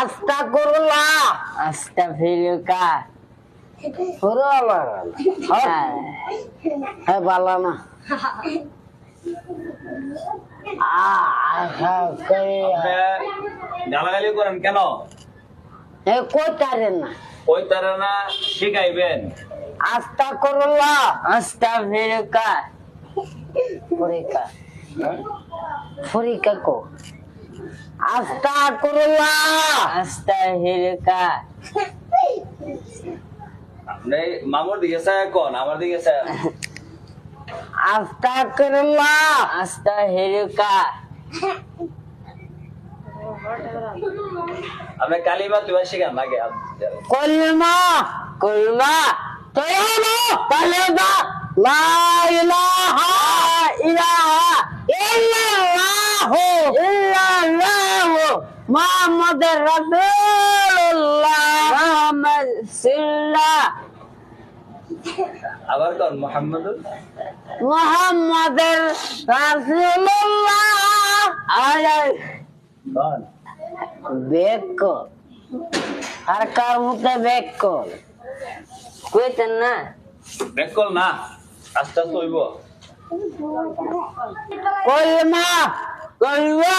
আস্তা করলা আস্তাগফিরুকা পুরো আমার হ্যাঁ। হ্যাঁ না গালাগালি করেন কেন? এ কইতারেন না? ওই না? শিখাইবেন। আস্তা করলা আস্তাগফিরুকা পরীক্ষা পরীক্ষা কো? আস্তা করলা আস্তাগফিরুকা আপনি মামুর দিকে চায় কোন আমার দিকে চায় আস্তা করলা আস্তাগফিরুকা আপনি কালিমা তুই শিখান নাকি কলমা কুলমা তৈয়ানো কলমা লা ইলাহা ইলাহা ইল্লাল্লাহু মুহাম্মাদুর রাসূলুল্লাহ মুহাম্মদ সাল্লাল্লাহ আবার কোন মোহাম্মদুল? মুহাম্মাদুর রাসূলুল্লাহ আলাই কোন বেক আর কার মুতে বেক কইতেন না। বেকল না আস্তে আস্তে হইব। কলমা কলমা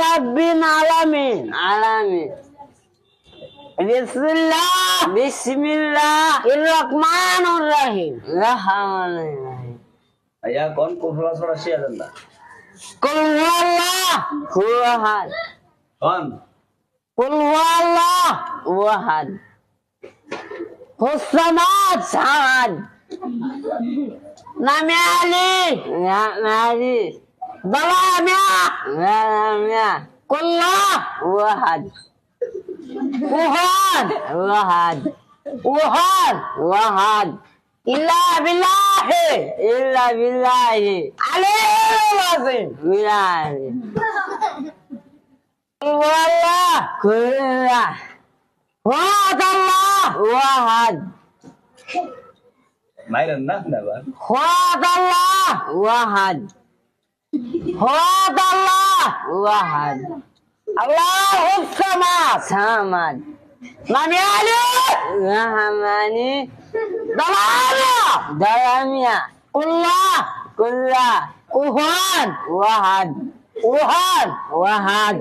রাব্বিল আলামিন। আলামিন। বিসমিল্লাহ। বিসমিল্লাহ। ইর রহমানির রহিম। রহমানির রহিম। আইয়া কোন কুফরা ছড়া শিয়া দেন না কুল হুয়াল্লাহ। হুয়াহাদ। কোন? কুল হুয়াল্লাহ। ওয়াহাদ হুসামাদ সামাদ। নামে আলী। ظلام يا ظلام يا كله واحد وهاد وهاد وهاد واحد إلا بالله! إلا بالله. عليه العظيم! بالله. والله! كله واحد الله! واحد ما إلى النهنة بقى. الله! واحد ওয়াহাদ আল্লাহ। ওয়াহাদ। আল্লাহুস সামাদ। সামাদ। নামে আলী। রহমানি। দালামিয়া দারামিয়া কুল্লাহ কুল্লা। উহাদ ওয়াহাদ। ওয়াহাদ।